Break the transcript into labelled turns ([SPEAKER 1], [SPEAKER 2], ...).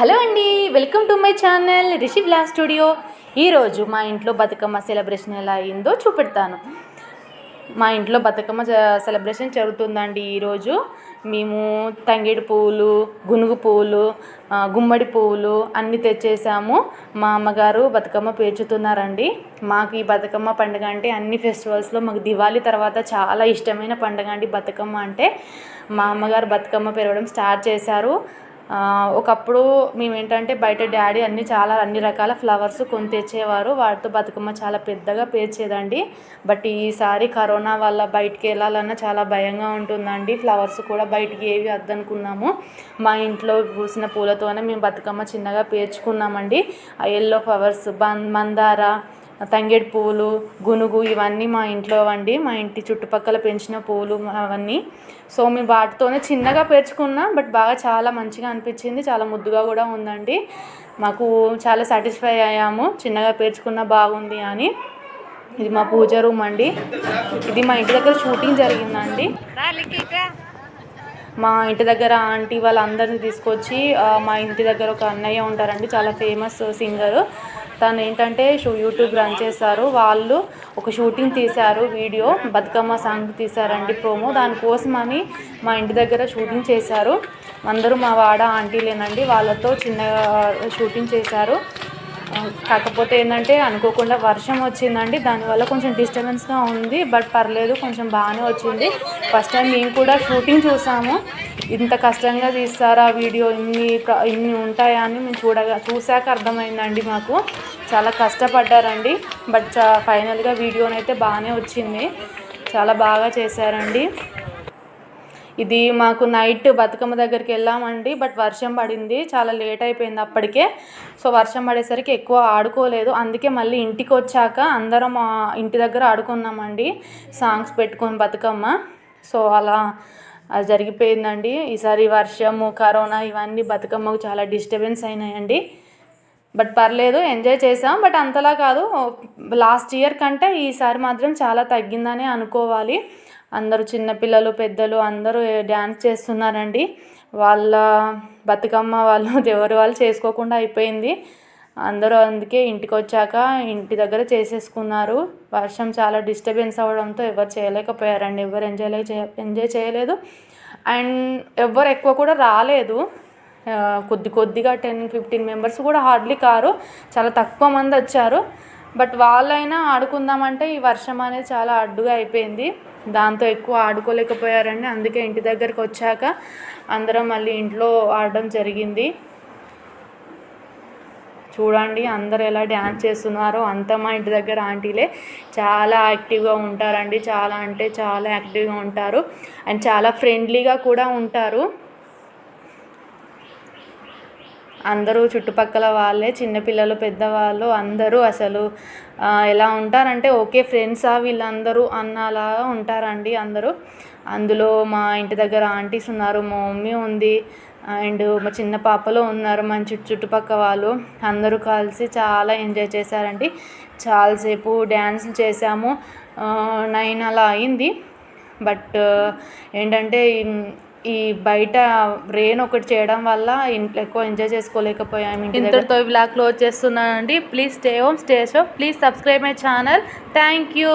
[SPEAKER 1] Hello అండి welcome to my channel Rishi blah studio. ఈరోజు మా ఇంట్లో బతుకమ్మ సెలబ్రేషన్ ఎలా అయిందో చూపెడతాను. మా ఇంట్లో బతుకమ్మ సెలబ్రేషన్ జరుగుతుందండి ఈరోజు మేము తంగేడు పువ్వులు గునుగు పువ్వులు గుమ్మడి పువ్వులు అన్నీ తెచ్చేసాము. మా అమ్మగారు బతుకమ్మ పేర్చుతున్నారండి. మాకు ఈ బతుకమ్మ పండుగ అంటే అన్ని ఫెస్టివల్స్లో మాకు దివాళీ తర్వాత చాలా ఇష్టమైన పండుగ అండి బతుకమ్మ అంటే. మా అమ్మగారు బతుకమ్మ పెరగడం స్టార్ట్ చేశారు. ఒకప్పుడు మేము ఏంటంటే బయట డాడీ అన్ని చాలా అన్ని రకాల ఫ్లవర్స్ కొని తెచ్చేవారు వాటితో బతుకమ్మ చాలా పెద్దగా పేర్చేదండి. బట్ ఈసారి కరోనా వల్ల బయటికి వెళ్ళాలన్నా చాలా భయంగా ఉంటుందండి. ఫ్లవర్స్ కూడా బయటికి ఏవి వద్దనుకున్నాము. మా ఇంట్లో పూసిన పూలతోనే మేము బతుకమ్మ చిన్నగా పేర్చుకున్నామండి. ఆ ఎల్లో ఫ్లవర్స్ బంద్ మందార తంగేడు పువ్వులు గునుగు ఇవన్నీ మా ఇంట్లో అండి మా ఇంటి చుట్టుపక్కల పెంచిన పువ్వులు అవన్నీ. సో మేము వాటితోనే చిన్నగా పేర్చుకున్నాం బట్ బాగా చాలా మంచిగా అనిపించింది. చాలా ముద్దుగా కూడా ఉందండి. మాకు చాలా సాటిస్ఫై అయ్యాము. చిన్నగా పేర్చుకున్న బాగుంది అని. ఇది మా పూజ రూమ్ అండి. ఇది మా ఇంటి దగ్గర షూటింగ్ జరిగిందండి. మా ఇంటి దగ్గర ఆంటీ వాళ్ళందరినీ తీసుకొచ్చి మా ఇంటి దగ్గర ఒక అన్నయ్య ఉంటారండి చాలా ఫేమస్ సింగర్ తను ఏంటంటే షూ యూట్యూబ్ రన్ చేశారు. వాళ్ళు ఒక షూటింగ్ తీశారు వీడియో బతుకమ్మ సాంగ్ తీశారండి ప్రోమో దానికోసమని మా ఇంటి దగ్గర షూటింగ్ చేశారు. అందరూ మా వాడ ఆంటీలేనండి. వాళ్ళతో చిన్నగా షూటింగ్ చేశారు. కాకపోతే ఏంటంటే అనుకోకుండా వర్షం వచ్చిందండి. దానివల్ల కొంచెం డిస్టర్బెన్స్గా ఉంది. బట్ పర్లేదు కొంచెం బాగానే వచ్చింది. ఫస్ట్ టైం మేము కూడా షూటింగ్ చూసాము. ఇంత కష్టంగా తీస్తారా వీడియో? ఇన్ని ఇన్ని ఉంటాయా అని మేము చూడగా చూశాక అర్థమైందండి మాకు. చాలా కష్టపడ్డారండి. బట్ చా ఫైనల్గా వీడియోనైతే బాగానే వచ్చింది. చాలా బాగా చేశారండి. ఇది మాకు నైట్ బతుకమ్మ దగ్గరికి వెళ్ళామండి బట్ వర్షం పడింది చాలా లేట్ అయిపోయింది అప్పటికే. సో వర్షం పడేసరికి ఎక్కువ ఆడుకోలేదు. అందుకే మళ్ళీ ఇంటికి వచ్చాక అందరం ఇంటి దగ్గర ఆడుకున్నామండి సాంగ్స్ పెట్టుకొని బతుకమ్మ. సో అలా అది జరిగిపోయిందండి. ఈసారి వర్షము కరోనా ఇవన్నీ బతుకమ్మకు చాలా డిస్టర్బెన్స్ అయినాయండి. బట్ పర్లేదు ఎంజాయ్ చేసాం బట్ అంతలా కాదు లాస్ట్ ఇయర్ కంటే ఈసారి మాత్రం చాలా తగ్గిందనే అనుకోవాలి. అందరూ చిన్నపిల్లలు పెద్దలు అందరూ డ్యాన్స్ చేస్తున్నారండి. వాళ్ళ బతుకమ్మ వాళ్ళు ఎవరు వాళ్ళు చేసుకోకుండా అయిపోయింది. అందరూ అందుకే ఇంటికి వచ్చాక ఇంటి దగ్గర చేసేసుకున్నారు. వర్షం చాలా డిస్టర్బెన్స్ అవ్వడంతో ఎవరు చేయలేకపోయారండి. ఎవరు ఎంజాయ్ ఎంజాయ్ చేయలేదు. అండ్ ఎవరు ఎక్కువ కూడా రాలేదు. కొద్ది కొద్దిగా టెన్ ఫిఫ్టీన్ మెంబర్స్ కూడా హార్డ్లీ కారు. చాలా తక్కువ మంది వచ్చారు. బట్ వాళ్ళైనా ఆడుకుందామంటే ఈ వర్షం అనేది చాలా అడ్డుగా అయిపోయింది. దాంతో ఎక్కువ ఆడుకోలేకపోయారండి. అందుకే ఇంటి దగ్గరికి వచ్చాక అందరం మళ్ళీ ఇంట్లో ఆడడం జరిగింది. చూడండి అందరు ఎలా డ్యాన్స్ చేస్తున్నారో. అంత మా ఇంటి దగ్గర ఆంటీలే చాలా యాక్టివ్గా ఉంటారండి. చాలా అంటే చాలా యాక్టివ్గా ఉంటారు. అండ్ చాలా ఫ్రెండ్లీగా కూడా ఉంటారు. అందరూ చుట్టుపక్కల వాళ్ళే చిన్నపిల్లలు పెద్దవాళ్ళు అందరూ అసలు ఎలా ఉంటారంటే ఓకే ఫ్రెండ్సా వీళ్ళందరూ అన్నలాగా ఉంటారండి అందరూ. అందులో మా ఇంటి దగ్గర ఆంటీస్ ఉన్నారు మా మమ్మీ ఉంది అండ్ మా చిన్న పాపలో ఉన్నారు మా చుట్టు చుట్టుపక్క వాళ్ళు. అందరూ కలిసి చాలా ఎంజాయ్ చేశారండి. చాలాసేపు డ్యాన్సులు చేసాము నైన్ అలా అయింది. బట్ ఏంటంటే ఈ- బయట రెయిన్ ఒకటి చేయడం వల్ల ఇంట్లో ఎక్కువ ఎంజాయ్ చేసుకోలేకపోయాము ఇంతటితో ఈ బ్లాగ్ క్లోజ్ చేస్తున్నానండి. Please stay home stay safe please subscribe my channel thank you